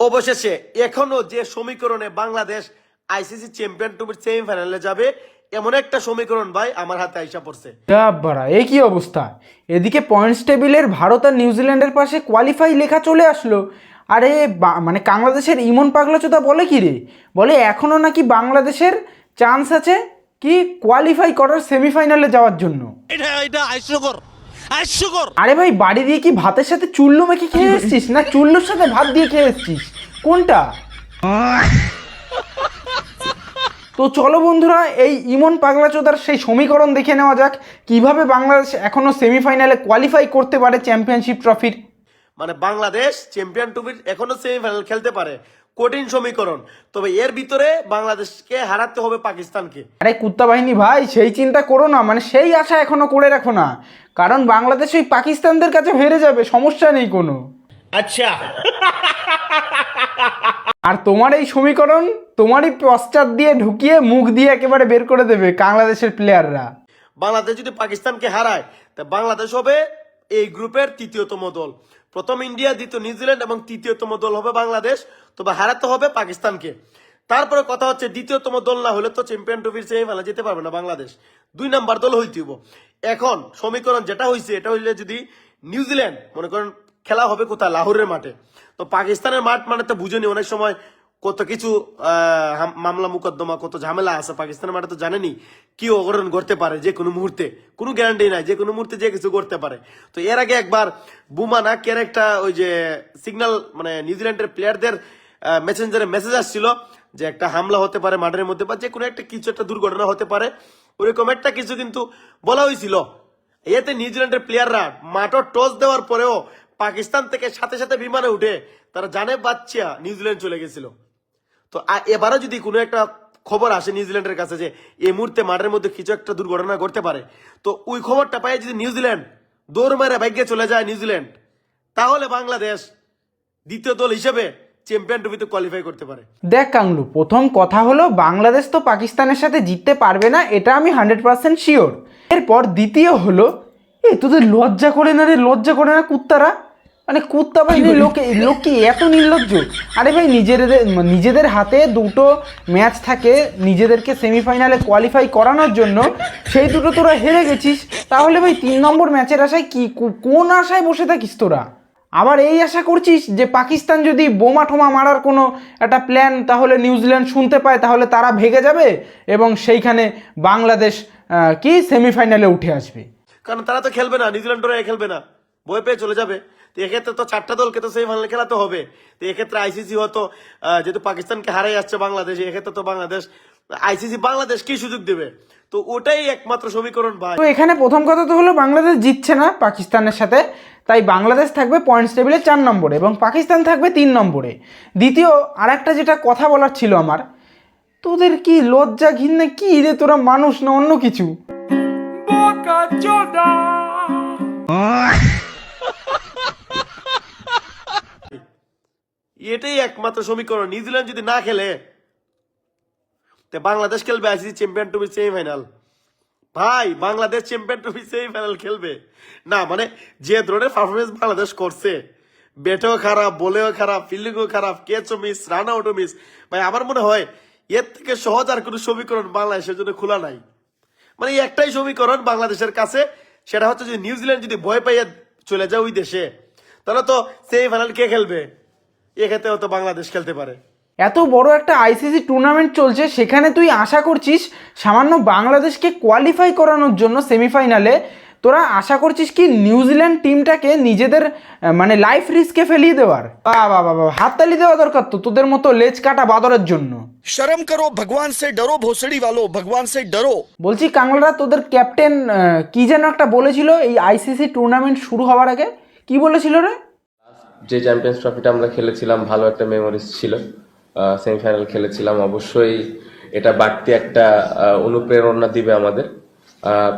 অবশেষে এখনও যে সমীকরণে বাংলাদেশ আইসিসি চ্যাম্পিয়ন ট্রফির সেমিফাইনালে যাবে এমন একটা সমীকরণ ভাই আমার হাতে আইসা পড়ছে। বাড়া এই কি অবস্থা? এদিকে পয়েন্টস টেবিলের ভারত আর নিউজিল্যান্ডের পাশে কোয়ালিফাই লেখা চলে আসলো। আরে বা- মানে বাংলাদেশের ইমন পাগলাচোদা বলে কি রে? বলে এখনও নাকি বাংলাদেশের চান্স আছে কি কোয়ালিফাই করার সেমিফাইনালে যাওয়ার জন্য। এটা এটা হাস্যকর হাস্যকর আরে ভাই বাড়ি দিয়ে কি ভাতের সাথে চুল্লু মেখে খেয়ে এসছিস? না চুল্লুর সাথে ভাত দিয়ে খেয়ে এসছিস? কোনটা? তো চলো বন্ধুরা এই ইমন পাগলাচোদার সেই সমীকরণ দেখে নেওয়া যাক কীভাবে বাংলাদেশ এখনও সেমিফাইনালে কোয়ালিফাই করতে পারে চ্যাম্পিয়নশিপ ট্রফির মানে বাংলাদেশ চ্যাম্পিয়ন ট্রফির এখনও সেমিফাইনাল খেলতে পারে। কঠিন সমীকরণ। তবে এর ভিতরে বাংলাদেশকে হারাতে হবে পাকিস্তানকে। আরে কুত্তা বাহিনী ভাই সেই চিন্তা করো না মানে সেই আশা এখনও করে রাখো না। কারণ বাংলাদেশ ওই পাকিস্তানদের কাছে হেরে যাবে সমস্যা নেই কোনো। আচ্ছা। আর তোমার এই সমীকরণ তোমারই পশ্চাৎ দিয়ে ঢুকিয়ে মুখ দিয়ে একেবারে বের করে দেবে বাংলাদেশের প্লেয়াররা বাংলাদেশ যদি পাকিস্তানকে হারায় তা বাংলাদেশ হবে এই গ্রুপের তৃতীয়তম দল। প্রথম ইন্ডিয়া দ্বিতীয় নিউজিল্যান্ড এবং তৃতীয়তম দল হবে বাংলাদেশ। তবে হারাতে হবে পাকিস্তানকে। তারপরে কথা হচ্ছে, দ্বিতীয়তম দল না হলে তো চ্যাম্পিয়ন ট্রফির সেমিফাইনালে যেতে পারবে না বাংলাদেশ। দুই নাম্বার দল হইতে হইতেইব এখন সমীকরণ যেটা হইছে, এটা হইলে যদি নিউজিল্যান্ড মনে করেন খেলা হবে কোথায়? লাহোরের মাঠে। তো পাকিস্তানের মাঠ মানে তো বুঝেনি, অনেক সময় কত কিছু মামলা মুকদ্দমা, কত ঝামেলা আছে, পাকিস্তানের মাঠে তো জানেনি কি অগ্রহণ করতে পারে যে কোনো মুহূর্তে। কোনো গ্যারান্টি নাই, যে কোনো মুহূর্তে যে কিছু করতে পারে। তো এর আগে একবার বুমা না কেন একটা ওই যে সিগন্যাল মানে নিউজিল্যান্ডের প্লেয়ারদের মেসেঞ্জারে মেসেজ আসছিল যে একটা হামলা হতে পারে মাঠের মধ্যে বা যে কোনো একটা কিছু একটা দুর্ঘটনা হতে পারে। ওরকম একটা কিছু কিন্তু বলা হয়েছিল। এতে নিউজিল্যান্ডের প্লেয়াররা মাঠও টস দেওয়ার পরেও পাকিস্তান থেকে সাথে সাথে বিমানে উঠে তারা জানে বাচ্চা নিউজিল্যান্ড চলে গেছিল। তো এবারও যদি কোনো একটা খবর আসে নিউজিল্যান্ডের কাছে যে এই মুহূর্তে মাঠের মধ্যে কিছু একটা দুর্ঘটনা ঘটতে পারে, তো ওই খবরটা পাই যদি নিউজিল্যান্ড দৌড় মেরে ভাগ্যে চলে যায় নিউজিল্যান্ড, তাহলে বাংলাদেশ দ্বিতীয় দল হিসেবে চ্যাম্পিয়ন ট্রফিতে কোয়ালিফাই করতে পারে। দেখ কাংলু প্রথম কথা হলো বাংলাদেশ তো পাকিস্তানের সাথে জিততে পারবে না এটা আমি হান্ড্রেড পার্সেন্ট শিওর এরপর দ্বিতীয় হলো এ তোদের লজ্জা করে না রে লজ্জা করে না কুত্তারা? মানে কুত্তা বাহিনী লোকে লোক কি এত নির্লজ্জ। আরে ভাই নিজেদের নিজেদের হাতে দুটো ম্যাচ থাকে নিজেদেরকে সেমিফাইনালে কোয়ালিফাই করানোর জন্য সেই দুটো তোরা হেরে গেছিস। তাহলে ভাই তিন নম্বর ম্যাচের আশায় কি কো- কোন আশায় বসে থাকিস তোরা? আবার এই আশা করছিস যে পাকিস্তান যদি বোমা ঠোমা মারার কোনো একটা প্ল্যান তাহলে নিউজিল্যান্ড শুনতে পায় তাহলে তারা ভেগে যাবে এবং সেইখানে বাংলাদেশ কি সেমিফাইনালে উঠে আসবে। কারণ তারা তো খেলবে না নিউজিল্যান্ড নিউজিল্যান্ডরা খেলবে না। বই পেয়ে চলে যাবে। তো এক্ষেত্রে তো চারটা দলকে তো সেমিফাইনাল খেলাতে হবে। তো এক্ষেত্রে আইসিসি হয়তো যেহেতু পাকিস্তানকে হারাই আসছে বাংলাদেশ এক্ষেত্রে তো বাংলাদেশ আইসিসি বাংলাদেশ কি সুযোগ দেবে? তো ওটাই একমাত্র সমীকরণ ভাই। তো এখানে প্রথম কথা তো হলো বাংলাদেশ জিতছে না পাকিস্তানের সাথে। তাই বাংলাদেশ থাকবে পয়েন্টস টেবিলে চার নম্বরে এবং পাকিস্তান থাকবে তিন নম্বরে। দ্বিতীয় আরেকটা যেটা কথা বলার ছিল আমার তোদের কি লজ্জা ঘিন্নে কি রে? তোরা মানুষ না অন্য কিছু? এটাই একমাত্র সমীকরণ নিউজিল্যান্ড যদি না খেলে তো বাংলাদেশ খেলবে আইসিসি চ্যাম্পিয়ন ট্রফি সেমিফাইনাল। ভাই, বাংলাদেশ চ্যাম্পিয়ন ট্রফি সেই সেমিফাইনাল খেলবে। না মানে যে ধরনের পারফরমেন্স বাংলাদেশ করছে ব্যাটেও খারাপ বলেও খারাপ ফিল্ডিংও খারাপ ক্যাচও মিস রান আউটও মিস ভাই, আমার মনে হয় এর থেকে সহজ আর কোনো সমীকরণ বাংলাদেশের জন্য খোলা নাই। মানে একটাই সমীকরণ বাংলাদেশের কাছে, সেটা হচ্ছে যে নিউজিল্যান্ড যদি ভয় পাইয়ে চলে যায় ওই দেশে, তাহলে তো সেই ফাইনাল কে খেলবে? এক্ষেত্রে হয়তো বাংলাদেশ খেলতে পারে। এত বড় একটা আইসিসি টুর্নামেন্ট চলছে সেখানে তুই আশা করছিস সামান্য বাংলাদেশকে কোয়ালিফাই করানোর জন্য সেমিফাইনালে তোরা আশা করছিস কি নিউজিল্যান্ড টিমটাকে নিজেদের মানে লাইফ রিস্কে ফেলিয়ে দেওয়ার? বাবা বা হাততালি দেওয়া দরকার তো তোদের মতো লেজ কাটা বাদরের জন্য। শরম করো ভগবান সে ডরো ভোসড়ি ভালো ভগবান সে ডরো বলছি কাংলারা তোদের ক্যাপ্টেন কি যেন একটা বলেছিল এই আইসিসি টুর্নামেন্ট শুরু হওয়ার আগে? কি বলেছিল রে? যে চ্যাম্পিয়ন্স ট্রফিটা আমরা খেলেছিলাম ভালো একটা মেমোরিজ ছিল। সেমিফাইনাল খেলেছিলাম। অবশ্যই এটা বাড়তি একটা অনুপ্রেরণা দিবে আমাদের।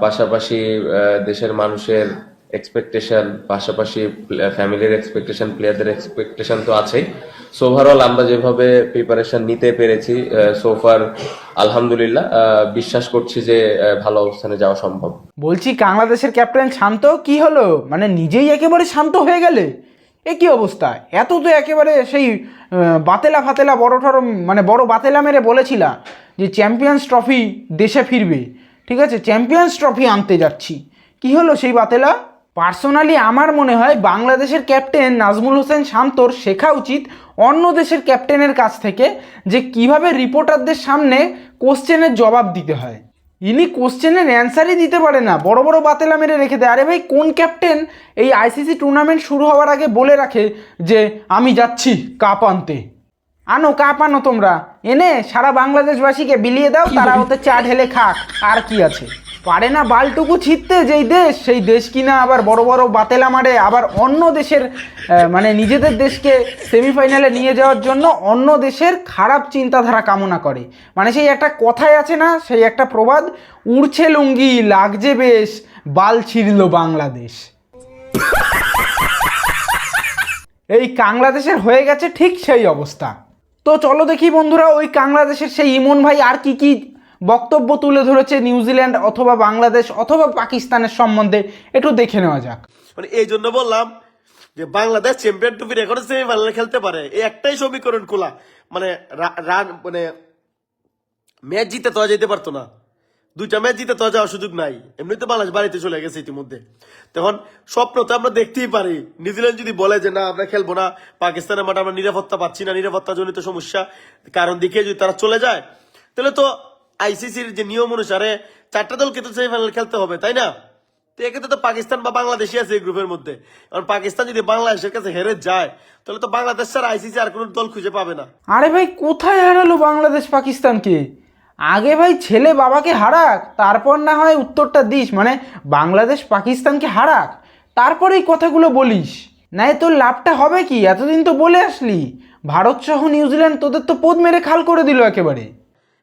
পাশাপাশি দেশের মানুষের এক্সপেকটেশন পাশাপাশি ফ্যামিলির এক্সপেকটেশন প্লেয়ারদের এক্সপেকটেশন তো আছেই। সো ওভারঅল আমরা যেভাবে প্রিপারেশন নিতে পেরেছি সোফার আলহামদুলিল্লাহ বিশ্বাস করছি যে ভালো অবস্থানে যাওয়া সম্ভব। বলছি বাংলাদেশের ক্যাপ্টেন শান্ত? কি হলো? মানে নিজেই একেবারে শান্ত হয়ে গেলে? এ কি অবস্থা? এত তো একেবারে সেই বাতেলা ফাতেলা বড় ঠড় মানে বড় বাতেলা মেরে বলেছিলা যে চ্যাম্পিয়ন্স ট্রফি দেশে ফিরবে। ঠিক আছে? চ্যাম্পিয়ন্স ট্রফি আনতে যাচ্ছি। কি হলো সেই বাতেলা? পার্সোনালি আমার মনে হয় বাংলাদেশের ক্যাপ্টেন নাজমুল হোসেন শান্তর শেখা উচিত অন্য দেশের ক্যাপ্টেনের কাছ থেকে যে কীভাবে রিপোর্টারদের সামনে কোশ্চেনের জবাব দিতে হয়। ইনি কোশ্চেনের অ্যান্সারই দিতে পারে না। বড় বড় বাতেলা মেরে রেখে দেয়। আরে ভাই কোন ক্যাপ্টেন এই আইসিসি টুর্নামেন্ট শুরু হওয়ার আগে বলে রাখে যে আমি যাচ্ছি কাপ আনতে। আনো কাপ আনো তোমরা। এনে সারা বাংলাদেশবাসীকে বিলিয়ে দাও তারা ওতে চা ঢেলে খাক। আর কি আছে? পারে না বালটুকু ছিটতে যেই দেশ, সেই দেশ কিনা আবার বড় বড় বাতেলা মারে আবার অন্য দেশের মানে নিজেদের দেশকে সেমিফাইনালে নিয়ে যাওয়ার জন্য অন্য দেশের খারাপ চিন্তাধারা কামনা করে। মানে সেই একটা কথাই আছে না, সেই একটা প্রবাদ, উড়ছে লুঙ্গি, লাগছে বেশ, বাল ছিঁড়ল বাংলাদেশ। এই বাংলাদেশের হয়ে গেছে ঠিক সেই অবস্থা। তো চলো দেখি বন্ধুরা, ওই বাংলাদেশের সেই ইমন ভাই আর কি কি বক্তব্য তুলে ধরেছে নিউজিল্যান্ড অথবা বাংলাদেশ অথবা পাকিস্তানের সম্বন্ধে। একটু দেখে নেওয়া যাক। মানে এই জন্য বললাম যে বাংলাদেশ চ্যাম্পিয়ন ট্রফির এখনও সেমিফাইনালে খেলতে পারে। এই একটাই সমীকরণ খোলা। মানে রান মানে ম্যাচ জিতে তো যেতে পারতো না। দুইটা ম্যাচ জিতে তো যাওয়ার সুযোগ নাই। এমনিতে বাংলাদেশ বাড়িতে চলে গেছে ইতিমধ্যে। তখন স্বপ্ন তো আমরা দেখতেই পারি। নিউজিল্যান্ড যদি বলে যে, না, আমরা খেলব না, পাকিস্তানের মাঠে আমরা নিরাপত্তা পাচ্ছি না নিরাপত্তা জনিত সমস্যা, কারণ দিকে যদি তারা চলে যায়, তাহলে তো আইসিসির যে নিয়ম অনুসারে চারটা দলকে তো সেমিফাইনাল খেলতে হবে, তাই না? তো এক্ষেত্রে তো পাকিস্তান বা বাংলাদেশই আছে এই গ্রুপের মধ্যে। কারণ পাকিস্তান যদি বাংলাদেশের কাছে হেরে যায়, তাহলে তো বাংলাদেশ ছাড়া আইসিসি আর কোনো দল খুঁজে পাবে না। আরে ভাই, কোথায় হারালো বাংলাদেশ পাকিস্তানকে? আগে ভাই ছেলে বাবাকে হারাক, তারপর না হয় উত্তরটা দিস মানে বাংলাদেশ পাকিস্তানকে হারাক তারপরে এই কথাগুলো বলিস। নাই তোর লাভটা হবে কি? এতদিন তো বলে আসলি। ভারত সহ নিউজিল্যান্ড তোদের তো পোদ মেরে খাল করে দিল একেবারে।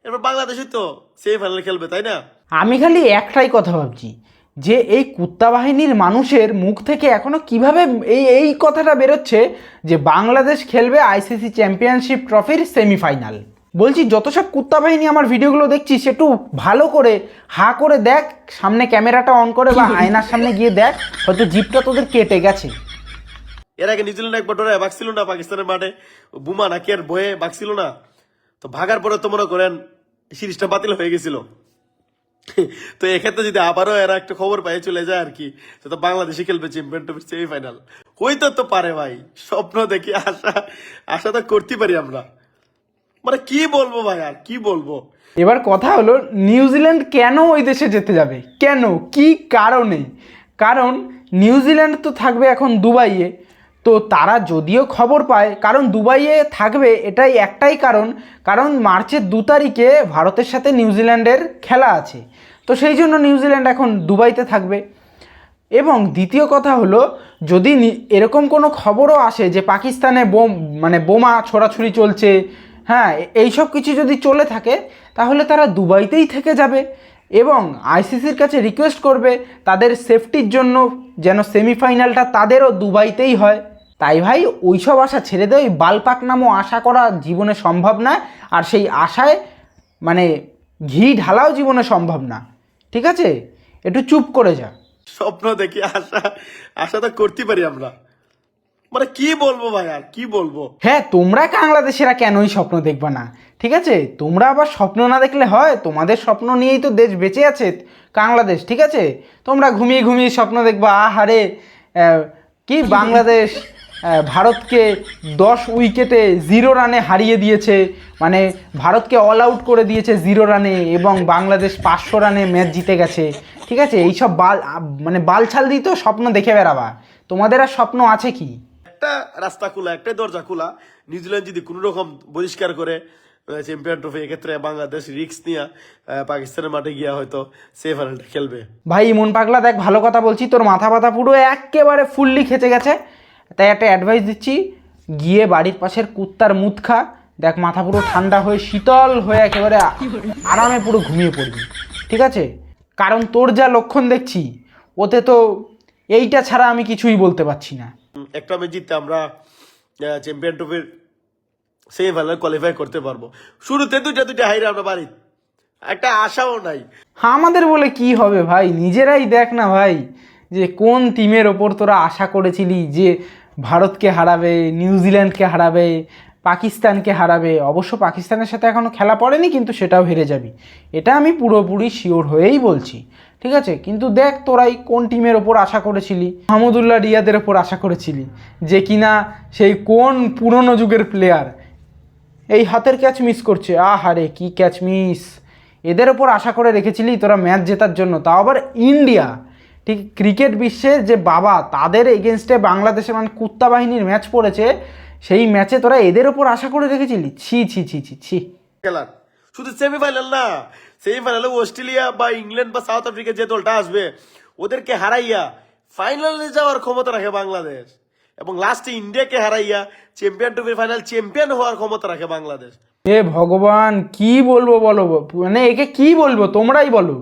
এরপর বাংলাদেশই তো সেমিফাইনাল খেলবে তাই না? আমি খালি একটাই কথা ভাবছি যে এই কুত্তা বাহিনীর মানুষের মুখ থেকে এখনও কীভাবে এই এই কথাটা বেরোচ্ছে যে বাংলাদেশ খেলবে আইসিসি চ্যাম্পিয়নশিপ ট্রফির সেমিফাইনাল বলছি যত সব কুত্তা বাহিনী আমার ভিডিওগুলো দেখছিস একটু ভালো করে হা করে দেখ সামনে ক্যামেরাটা অন করে বা আয়নার সামনে গিয়ে দেখ হয়তো জিপটা তোদের কেটে গেছে। এর আগে নিউজিল্যান্ড একবার ডরে বাগছিল না পাকিস্তানের মাঠে বুমা নাকি আর বয়ে বাগছিল না। তো ভাগার পরে তো মনে করেন সিরিজটা বাতিল হয়ে গেছিল। তো এক্ষেত্রে যদি আবারও এরা একটা খবর পাই চলে যায় আর কি তো বাংলাদেশে খেলবে চ্যাম্পিয়ন ট্রফির সেমিফাইনাল হইতে তো পারে ভাই, স্বপ্ন দেখি আশা আশা তো করতে পারি আমরা। মানে কি বলব ভাই আর কি বলব? এবার কথা হলো, নিউজিল্যান্ড কেন ওই দেশে যেতে যাবে? কেন? কি কারণে? কারণ নিউজিল্যান্ড তো থাকবে এখন দুবাইয়ে। তো তারা যদিও খবর পায়, কারণ দুবাইয়ে থাকবে এটাই একটাই কারণ কারণ মার্চের দু তারিখে ভারতের সাথে নিউজিল্যান্ডের খেলা আছে। তো সেই জন্য নিউজিল্যান্ড এখন দুবাইতে থাকবে। এবং দ্বিতীয় কথা হলো, যদি এরকম কোনো খবরও আসে যে পাকিস্তানে বোম মানে বোমা ছোড়াছুড়ি চলছে হ্যাঁ এইসব কিছু যদি চলে থাকে, তাহলে তারা দুবাইতেই থেকে যাবে। এবং আইসিসির কাছে রিকোয়েস্ট করবে, তাদের সেফটির জন্য যেন সেমিফাইনালটা তাদেরও দুবাইতেই হয়। তাই ভাই ওইসব আশা ছেড়ে দেয় ওই বালপাক নামও আশা করা জীবনে সম্ভব না আর সেই আশায় মানে ঘি ঢালাও জীবনে সম্ভব না ঠিক আছে? একটু চুপ করে যা। স্বপ্ন দেখি আশা আশা তো করতে পারি আমরা। মানে কি বলব ভাই আর কি বলব? হ্যাঁ তোমরা বাংলাদেশেরা কেনই স্বপ্ন দেখবে না ঠিক আছে? তোমরা আবার স্বপ্ন না দেখলে হয় তোমাদের স্বপ্ন নিয়েই তো দেশ বেঁচে আছে বাংলাদেশ ঠিক আছে? তোমরা ঘুমিয়ে ঘুমিয়ে স্বপ্ন দেখবা আহারে আহ, কি বাংলাদেশ? ভারতকে দশ উইকেটে জিরো রানে হারিয়ে দিয়েছে। মানে ভারতকে অল আউট করে দিয়েছে জিরো রানে এবং বাংলাদেশ পাঁচশো রানে ম্যাচ জিতে গেছে। ঠিক আছে? এইসব বাল মানে বালছাল দিয়ে তো স্বপ্ন দেখে বেড়াবা। তোমাদের আর স্বপ্ন আছে কি? একটা রাস্তা খোলা একটাই দরজা খোলা। নিউজিল্যান্ড যদি কোনো রকম বহিষ্কার করে চ্যাম্পিয়ন ট্রফি এক্ষেত্রে বাংলাদেশ রিক্স নিয়ে পাকিস্তানের মাঠে গিয়া হয়তো সেমিফাইনালটা খেলবে। ভাই মন পাগলা দেখ ভালো কথা বলছি তোর মাথা পাতা পুরো একেবারে ফুললি খেচে গেছে। তাই একটা অ্যাডভাইস দিচ্ছি গিয়ে বাড়ির পাশের কুত্তার মুদ খা দেখ মাথা পুরো ঠান্ডা হয়ে শীতল হয়ে একেবারে আরামে পুরো ঘুমিয়ে পড়বি ঠিক আছে? কারণ তোর যা লক্ষণ দেখছি ওতে তো এইটা ছাড়া আমি কিছুই বলতে পারছি না। একটা ম্যাচ জিততে আমরা চ্যাম্পিয়ন ট্রফির সেমিফাইনাল কোয়ালিফাই করতে পারব। শুরুতে দুইটা দুইটা হাইরে আমরা বাড়ি একটা আশাও নাই। আমাদের বলে কি হবে ভাই? নিজেরাই দেখ না ভাই যে কোন টিমের ওপর তোরা আশা করেছিলি যে ভারতকে হারাবে নিউজিল্যান্ডকে হারাবে, পাকিস্তানকে হারাবে, অবশ্য পাকিস্তানের সাথে এখনও খেলা পড়েনি, কিন্তু সেটাও হেরে যাবি। এটা আমি পুরোপুরি শিওর হয়েই বলছি, ঠিক আছে? কিন্তু দেখ তোরাই কোন টিমের ওপর আশা করেছিলি? মাহমুদুল্লাহ রিয়াদের ওপর আশা করেছিলি যে কিনা সেই কোন পুরনো যুগের প্লেয়ার এই হাতের ক্যাচ মিস করছে? আহারে কি ক্যাচ মিস এদের ওপর আশা করে রেখেছিলি তোরা ম্যাচ জেতার জন্য, তাও আবার ইন্ডিয়া ঠিক ক্রিকেট বিশ্বের যে বাবা তাদের এগেনস্টে বাংলাদেশের মানে কুত্তা বাহিনীর ম্যাচ পড়েছে সেই ম্যাচে তোরা এদের ওপর আশা করে রেখেছিলি? ছি ছি ছি ছি ছি। খেলার। শুধু সেমিফাইনাল না সেমিফাইনালে অস্ট্রেলিয়া বা ইংল্যান্ড বা সাউথ আফ্রিকা যে দলটা আসবে ওদেরকে হারাইয়া ফাইনালে যাওয়ার ক্ষমতা রাখে বাংলাদেশ। এবং লাস্টে ইন্ডিয়াকে হারাইয়া চ্যাম্পিয়ন ট্রফির ফাইনাল চ্যাম্পিয়ন হওয়ার ক্ষমতা রাখে বাংলাদেশ। এ ভগবান কি বলব বলো? মানে একে কি বলব? তোমরাই বলো।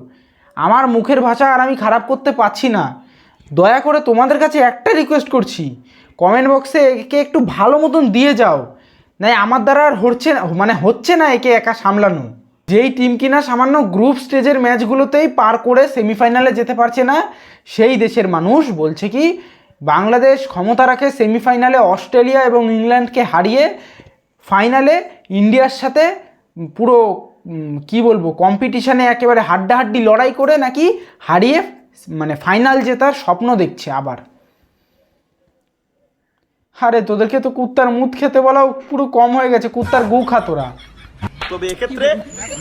আমার মুখের ভাষা আর আমি খারাপ করতে পারছি না। দয়া করে তোমাদের কাছে একটা রিকোয়েস্ট করছি। কমেন্ট বক্সে একে একটু ভালো মতন দিয়ে যাও। নাই, আমার দ্বারা আর হচ্ছে না মানে হচ্ছে না একে একা সামলানো। যেই টিম কিনা সামান্য গ্রুপ স্টেজের ম্যাচগুলোতেই পার করে সেমিফাইনালে যেতে পারছে না, সেই দেশের মানুষ বলছে কি, বাংলাদেশ ক্ষমতা রাখে সেমিফাইনালে অস্ট্রেলিয়া এবং ইংল্যান্ডকে হারিয়ে ফাইনালে ইন্ডিয়ার সাথে পুরো কি বলব কম্পিটিশানে একেবারে হাড্ডাহাড্ডি লড়াই করে নাকি হারিয়ে মানে ফাইনাল জেতার স্বপ্ন দেখছে আবার। আরে, তোদেরকে তো কুত্তার মুদ খেতে বলাও পুরো কম হয়ে গেছে, কুত্তার গু খা তোরা। তবে এক্ষেত্রে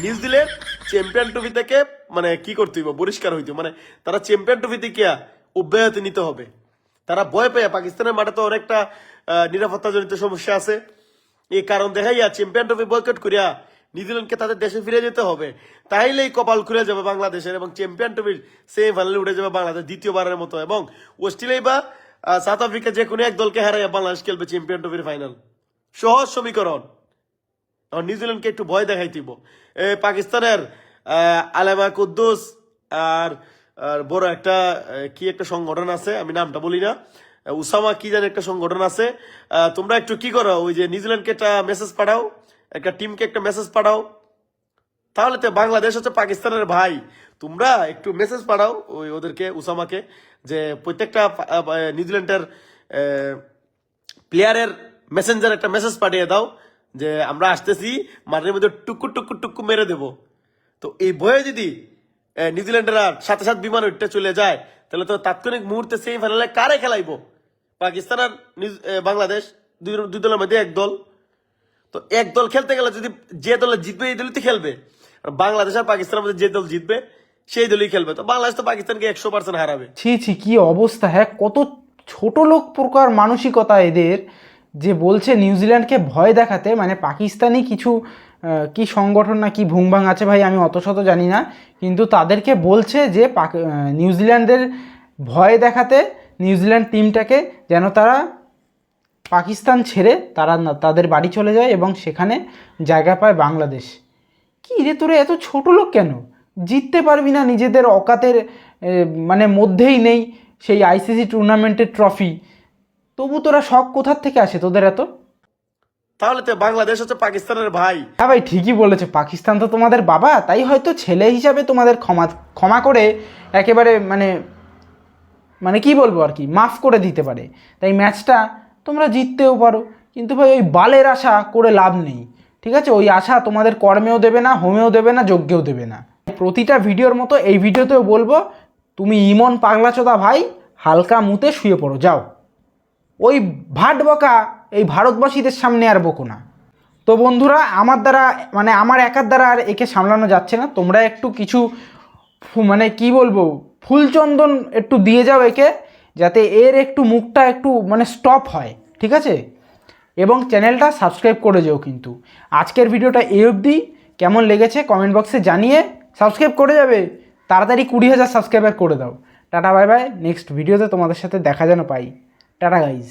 নিউজিল্যান্ড চ্যাম্পিয়ন ট্রফি থেকে মানে কি করতে হইব পরিষ্কার হইতে মানে তারা চ্যাম্পিয়ন ট্রফি থেকে অব্যাহতি নিতে হবে। তারা ভয় পেয়ে, পাকিস্তানের মাঠে তো অনেকটা নিরাপত্তাজনিত সমস্যা আছে। এই কারণ দেখাইয়া চ্যাম্পিয়ন ট্রফি বয়কট করিয়া নিউজিল্যান্ডকে তাদের দেশে ফিরে যেতে হবে। তাইলেই কপাল খুলে যাবে বাংলাদেশের এবং চ্যাম্পিয়ন ট্রফির সেমিফাইনালে উঠে যাবে বাংলাদেশ দ্বিতীয়বারের মতো। এবং অস্ট্রেলিয়া বা সাউথ আফ্রিকা যে কোনো এক দলকে হারাইয়া বাংলাদেশ খেলবে চ্যাম্পিয়ন ট্রফির ফাইনাল। সহজ সমীকরণ। নিউজিল্যান্ডকে একটু ভয় দেখাই দিব পাকিস্তানের আলেমা কুদ্দুস আর আর বড় একটা কি একটা সংগঠন আছে, আমি নামটা বলি না। উসামা কি জানি একটা সংগঠন আছে। তোমরা একটু কি করো? ওই যে নিউজিল্যান্ডকে একটা মেসেজ পাঠাও। একটা টিমকে একটা মেসেজ পাঠাও। তাহলে তো বাংলাদেশ হচ্ছে পাকিস্তানের ভাই। তোমরা একটু মেসেজ পাঠাও ওই ওদেরকে, উসামাকে, যে প্রত্যেকটা নিউজিল্যান্ডের প্লেয়ারের মেসেঞ্জার একটা মেসেজ পাঠিয়ে দাও, যে আমরা আসতেছি, মাঠের মধ্যে টুকু টুকু টুকু মেরে দেব। তো এই ভয়ে যদি নিউজিল্যান্ডের নিউজিল্যান্ডেরা সাথে সাথে বিমান উঠতে চলে যায়, তাহলে তো তাৎক্ষণিক মুহূর্তে সেই ফাইনালে কারে খেলাইবো? পাকিস্তান আর বাংলাদেশ দুই দলের মধ্যে এক দল। তো এক দল খেলতে গেলে যদি যে দলে জিতবে, এই দলই তো খেলবে। বাংলাদেশ আর পাকিস্তানের মধ্যে যে দল জিতবে, সেই দলই খেলবে। তো বাংলাদেশ তো পাকিস্তানকে একশো পার্সেন্ট হারাবে। ছি ছি, কি অবস্থা হ্যাঁ? কত ছোট লোক প্রকার মানসিকতা এদের যে বলছে নিউজিল্যান্ডকে ভয় দেখাতে। মানে পাকিস্তানি কিছু কি সংগঠন না কি ভুংভাং আছে ভাই, আমি অত শত জানি না। কিন্তু তাদেরকে বলছে যে নিউজিল্যান্ডের ভয় দেখাতে নিউজিল্যান্ড টিমটাকে যেন তারা পাকিস্তান ছেড়ে তারা তাদের বাড়ি চলে যায় এবং সেখানে জায়গা পায় বাংলাদেশ। কি রে তোরা এত ছোট লোক কেন? জিততে পারবি না নিজেদের অকাতের মানে মধ্যেই নেই সেই আইসিসি টুর্নামেন্টের ট্রফি তবু তোরা শখ কোথার থেকে আসে তোদের এত? তাহলে তো বাংলাদেশ হচ্ছে পাকিস্তানের ভাই। হ্যাঁ ভাই ঠিকই বলেছে পাকিস্তান তো তোমাদের বাবা তাই হয়তো ছেলে হিসাবে তোমাদের ক্ষমা ক্ষমা করে একেবারে মানে মানে কি বলব আর কি মাফ করে দিতে পারে। তাই ম্যাচটা তোমরা জিততেও পারো। কিন্তু ভাই, ওই বালের আশা করে লাভ নেই। ঠিক আছে? ওই আশা তোমাদের কর্মেও দেবে না, হোমেও দেবে না, যজ্ঞেও দেবে না। প্রতিটা ভিডিওর মতো এই ভিডিওতেও বলব, তুমি ইমন পাগলাচোদা ভাই, হালকা মুতে শুয়ে পড়ো, যাও। ওই ভাট বকা এই ভারতবাসীদের সামনে আর বকো না। তো বন্ধুরা, আমার দ্বারা মানে আমার একার দ্বারা আর একে সামলানো যাচ্ছে না। তোমরা একটু কিছু মানে কি বলব, ফুলচন্দন একটু দিয়ে যাও একে। যাতে এর একটু মুখটা একটু মানে স্টপ হয়, ঠিক আছে? এবং চ্যানেলটা সাবস্ক্রাইব করে যেও কিন্তু। আজকের ভিডিওটা এই অবধি। কেমন লেগেছে কমেন্ট বক্সে জানিয়ে সাবস্ক্রাইব করে যাবে। তাড়াতাড়ি কুড়ি হাজার সাবস্ক্রাইবার করে দাও। টাটা বাই বাই নেক্সট ভিডিওতে তোমাদের সাথে দেখা যেন পাই। Tata guys